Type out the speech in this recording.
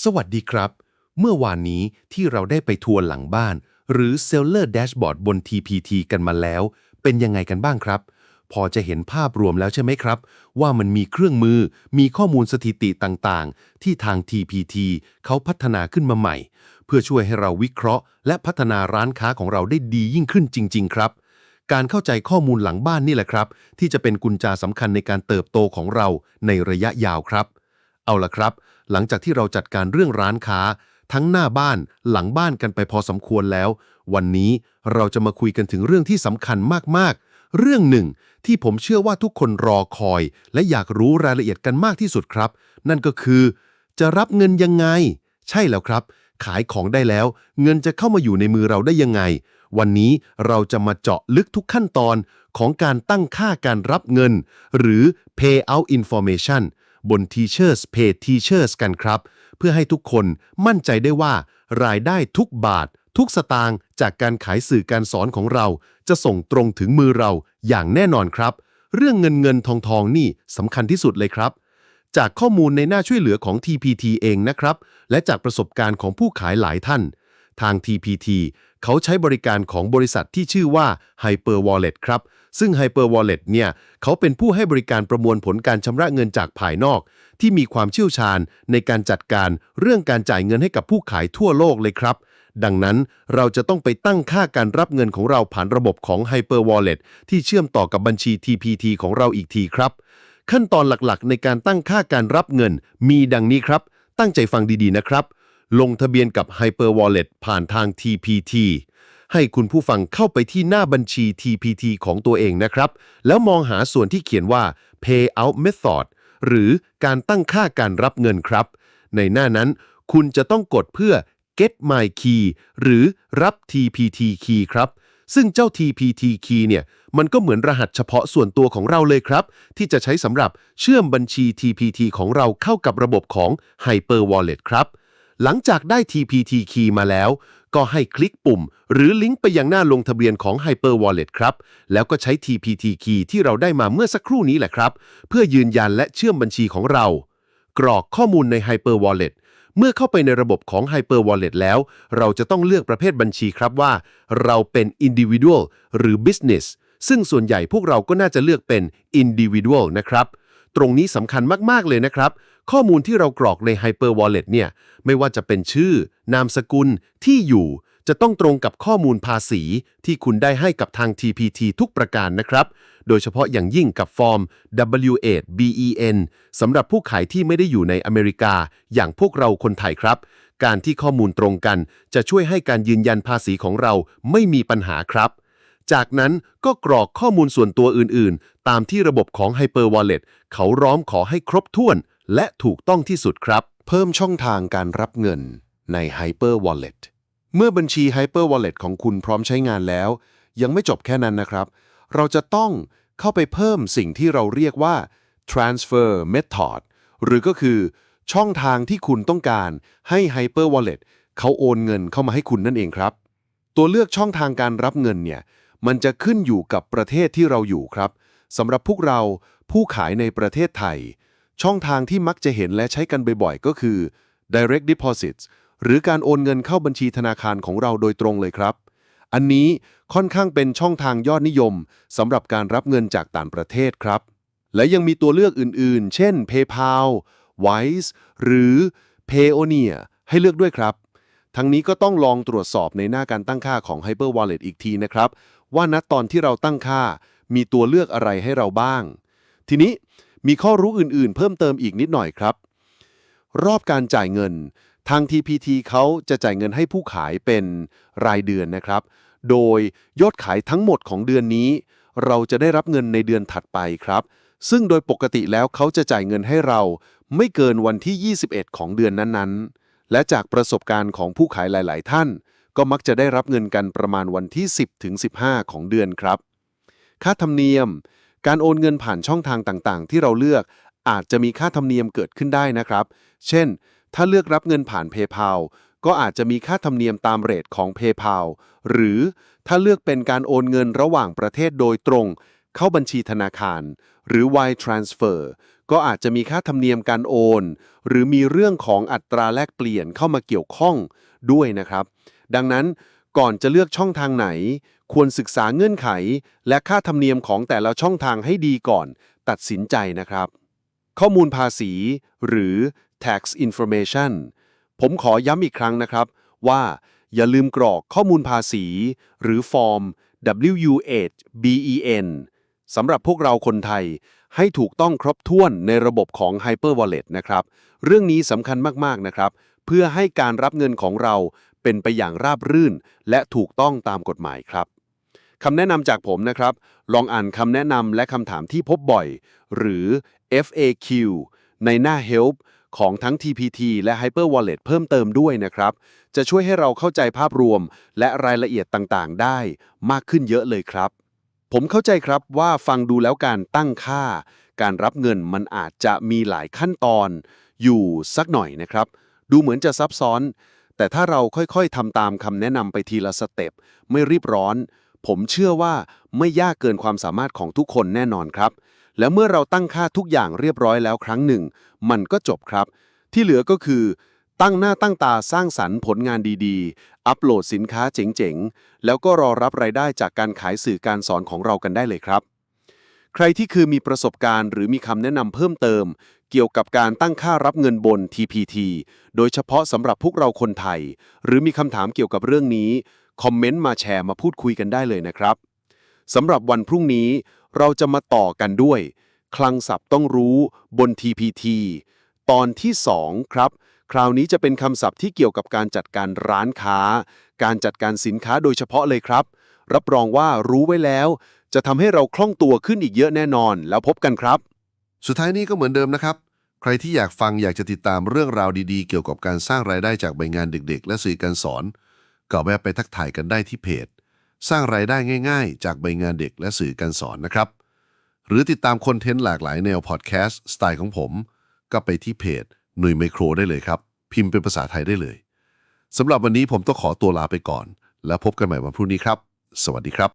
สวัสดีครับ เมื่อวานนี้ที่เราได้ไปทัวร์หลังบ้าน หรือ Seller Dashboard บน TPT กันมาแล้ว เป็นยังไงกันบ้างครับ พอจะเห็นภาพรวมแล้วใช่ไหมครับ ว่ามันมีเครื่องมือมีข้อมูลสถิติต่างๆ ที่ทาง TPT เขาพัฒนาขึ้นมาใหม่ เพื่อช่วยให้เราวิเคราะห์ และพัฒนาร้านค้าของเราได้ดียิ่งขึ้นจริง ๆ ครับการเข้าใจข้อมูลหลังบ้านนี่แหละครับ ที่จะเป็นกุญแจสำคัญในการเติบโตของเราในระยะยาวครับ เอาละครับ หลังจากที่เราจัดการเรื่องร้านค้า ทั้งหน้าบ้านหลังบ้านกันไปพอสมควรแล้ว วันนี้เราจะมาคุยกันถึงเรื่องที่สำคัญมากๆ เรื่องหนึ่งที่ผมเชื่อว่าทุกคนรอคอย และอยากรู้รายละเอียดกันมากที่สุดครับ นั่นก็คือ จะรับเงินยังไง ใช่แล้วครับ ขายของได้แล้ว เงินจะเข้ามาอยู่ในมือเราได้ยังไง วันนี้เราจะมาเจาะลึกทุกขั้นตอนของการตั้งค่าการรับเงิน หรือ payout information บน Teachers Pay Teachers กันครับ เพื่อให้ทุกคนมั่นใจได้ว่า รายได้ทุกบาท ทุกสตางค์จากการขายสื่อการสอนของเรา จะส่งตรงถึงมือเราอย่างแน่นอนครับ เรื่องเงินเงินทองทองนี่สำคัญที่สุดเลยครับ จากข้อมูลในหน้าช่วยเหลือของ TPT เองนะครับ และจากประสบการณ์ของผู้ขายหลายท่าน ทาง TPT เขาใช้บริการของบริษัทที่ชื่อว่า Hyper Wallet ครับ ซึ่ง Hyper Wallet เนี่ย เขาเป็นผู้ให้บริการประมวลผลการชำระเงินจากภายนอก ที่มีความเชี่ยวชาญในการจัดการเรื่องการจ่ายเงินให้กับผู้ขายทั่วโลกเลยครับ ดังนั้นเราจะต้องไปตั้งค่าการรับเงินของเราผ่านระบบของ Hyper Wallet ที่เชื่อมต่อกับบัญชี TPT ของเราอีกทีครับ ขั้นตอนหลักๆ ในการตั้งค่าการรับเงิน มีดังนี้ครับ ตั้งใจฟังดีๆนะครับ ลงทะเบียนกับ Hyper Wallet ผ่านทาง TPT ให้คุณผู้ฟังเข้าไปที่หน้าบัญชี TPT ของตัวเองนะครับ แล้วมองหาส่วนที่เขียนว่า Payout Method หรือการตั้งค่าการรับเงินครับ ในหน้านั้น คุณจะต้องกดเพื่อ Get My Key หรือรับ TPT Key ครับ ซึ่งเจ้า TPT Key เนี่ย มันก็เหมือนรหัสเฉพาะส่วนตัวของเราเลยครับ ที่จะใช้สำหรับเชื่อมบัญชี TPT ของเราเข้ากับระบบของ Hyper Wallet ครับ หลังจากได้ TPT Key มาแล้ว ก็ให้คลิกปุ่ม หรือลิงก์ไปยังหน้าลงทะเบียนของ Hyper Wallet ครับ แล้วก็ใช้ TPT Key ที่เราได้มาเมื่อสักครู่นี้แหละครับ เพื่อยืนยันและเชื่อมบัญชีของเรา กรอกข้อมูลใน Hyper Wallet เมื่อเข้าไปในระบบของ Hyper Wallet แล้ว เราจะต้องเลือกประเภทบัญชีครับว่า เราเป็น Individual หรือ Business ซึ่งส่วนใหญ่พวกเราก็น่าจะเลือกเป็น Individual นะครับ ตรงนี้สำคัญมาก ๆ เลยนะครับ ข้อมูลที่เรากรอกใน Hyper Wallet เนี่ย ไม่ว่าจะเป็นชื่อ นามสกุล ที่อยู่ จะต้องตรงกับข้อมูลภาษีที่คุณได้ให้กับทาง TPT ทุกประการนะครับ โดยเฉพาะอย่างยิ่งกับฟอร์ม W8 BEN สำหรับผู้ขายที่ไม่ได้อยู่ในอเมริกา อย่างพวกเราคนไทยครับ การที่ข้อมูลตรงกัน จะช่วยให้การยืนยันภาษีของเราไม่มีปัญหาครับจากนั้นก็กรอกข้อมูลส่วนตัวอื่นๆ ตามที่ระบบของ Hyper Wallet เขาร้อมขอให้ครบถ้วน และถูกต้องที่สุดครับ เพิ่มช่องทางการรับเงินใน Hyper Wallet เมื่อบัญชี Hyper Wallet ของคุณพร้อมใช้งานแล้ว ยังไม่จบแค่นั้นนะครับ เราจะต้องเข้าไปเพิ่มสิ่งที่เราเรียกว่า transfer method หรือก็คือ ช่องทางที่คุณต้องการให้ Hyper Wallet เขาโอนเงินเข้ามาให้คุณนั่นเองครับ ตัวเลือกช่องทางการรับเงินเนี่ย มันจะขึ้นอยู่กับประเทศที่เราอยู่ครับสำหรับพวกเราผู้ขายในประเทศไทย ช่องทางที่มักจะเห็นและใช้กันบ่อยๆ ก็คือ direct deposits หรือการโอนเงินเข้าบัญชีธนาคารของเราโดยตรงเลยครับ อันนี้ค่อนข้างเป็นช่องทางยอดนิยมสำหรับการรับเงินจากต่างประเทศครับ และยังมีตัวเลือกอื่นๆ เช่น PayPal Wise หรือ Payoneer ให้เลือกด้วยครับ ทั้งนี้ก็ต้องลองตรวจสอบในหน้าการตั้งค่าของ Hyper Wallet อีกทีนะครับ ว่าณตอนที่เราตั้งค่า มีตัวเลือกอะไรให้เราบ้าง ทีนี้ มีข้อรู้อื่นๆ เพิ่มเติมอีกนิดหน่อยครับ รอบการจ่ายเงิน ทาง TPT เขาจะจ่ายเงินให้ผู้ขายเป็นรายเดือนนะครับ โดยยอดขายทั้งหมดของเดือนนี้ เราจะได้รับเงินในเดือนถัดไปครับ ซึ่งโดยปกติแล้วเขาจะจ่ายเงินให้เรา ไม่เกินวันที่ 21 ของเดือนนั้นๆ และจากประสบการณ์ของผู้ขายหลาย ๆ ท่าน ก็มักจะได้รับเงินกันประมาณวันที่ 10ถึง15 ของเดือนครับ ค่าธรรมเนียม การโอนเงินผ่านช่องทางต่างๆ ที่เราเลือกอาจจะมีค่าธรรมเนียมเกิดขึ้นได้นะครับ เช่น ถ้าเลือกรับเงินผ่าน PayPal ก็อาจจะมีค่าธรรมเนียมตามเรทของ PayPal หรือถ้าเลือกเป็นการโอนเงินระหว่างประเทศโดยตรง เข้าบัญชีธนาคาร หรือ Wire Transfer ก็ก็อาจจะมีค่าธรรมเนียมการโอน หรือมีเรื่องของอัตราแลกเปลี่ยนเข้ามาเกี่ยวข้องด้วยนะครับ ดังนั้น ก่อนจะเลือกช่องทางไหน ควรศึกษาเงื่อนไข และค่าธรรมเนียมของแต่ละช่องทางให้ดีก่อน ตัดสินใจนะครับ ข้อมูลภาษี หรือ tax information ผมขอย้ำอีกครั้งนะครับ ว่าอย่าลืมกรอกข้อมูลภาษี หรือฟอร์ม W8BEN สำหรับพวกเราคนไทย ให้ถูกต้องครบถ้วนในระบบของ Hyper Wallet นะครับ เรื่องนี้สำคัญมาก ๆ นะครับ เพื่อให้การรับเงินของเรา เป็นไปอย่างราบรื่น และถูกต้องตามกฎหมายครับคำแนะนำจากผมนะครับ ลองอ่านคำแนะนำและคำถามที่พบบ่อย หรือ FAQ ในหน้า Help ของทั้ง TPT และ Hyper Wallet เพิ่มเติมด้วยนะครับ จะช่วยให้เราเข้าใจภาพรวม และรายละเอียดต่างๆ ได้มากขึ้นเยอะเลยครับ ผมเข้าใจครับว่าฟังดูแล้วการตั้งค่า การรับเงินมันอาจจะมีหลายขั้นตอน อยู่สักหน่อยนะครับ ดูเหมือนจะซับซ้อน แต่ถ้าเราค่อยๆทำตามคำแนะนำไปทีละสเต็ปไม่รีบร้อน ผมเชื่อว่าไม่ยากเกินความสามารถของทุกคนแน่นอนครับ แล้วเมื่อเราตั้งค่าทุกอย่างเรียบร้อยแล้วครั้งหนึ่ง มันก็จบครับ ที่เหลือก็คือ ตั้งหน้าตั้งตาสร้างสรรค์ผลงานดีๆ อัปโหลดสินค้าเจ๋งๆ แล้วก็รอรับรายได้จากการขายสื่อการสอนของเรากันได้เลยครับ ใครที่คือมีประสบการณ์หรือมีคำแนะนำเพิ่มเติม เกี่ยวกับการตั้งค่ารับเงินบน TPT โดยเฉพาะสำหรับพวกเราคนไทย หรือมีคำถามเกี่ยวกับเรื่องนี้ คอมเมนต์มาแชร์มาพูดคุยกันได้เลยนะครับสำหรับวันพรุ่งนี้ เราจะมาต่อกันด้วย คลังศัพท์ต้องรู้บน TPT ตอนที่ 2 ครับ คราวนี้จะเป็นคำศัพท์ที่เกี่ยวกับการจัดการร้านค้า การจัดการสินค้าโดยเฉพาะเลยครับ รับรองว่ารู้ไว้แล้ว จะทำให้เราคล่องตัวขึ้นอีกเยอะแน่นอน แล้วพบกันครับ สุดท้ายนี้ก็เหมือนเดิมนะครับ ใครที่อยากฟังอยากจะติดตามเรื่องราวดีๆ เกี่ยวกับการสร้างรายได้จากใบงานเด็ก ๆ และสื่อการสอนก็แวะไปทักทายกันได้ที่เพจ สร้างรายได้ง่าย ๆ จากใบงานเด็กและสื่อการสอนนะครับ หรือติดตามคอนเทนต์หลากหลายแนวพอดแคสต์สไตล์ของผม ก็ไปที่เพจหน่วยไมโครได้เลยครับ พิมพ์เป็นภาษาไทยได้เลยสำหรับวันนี้ผมต้องขอตัวลาไปก่อน แล้วพบกันใหม่วันพรุ่งนี้ครับ สวัสดีครับ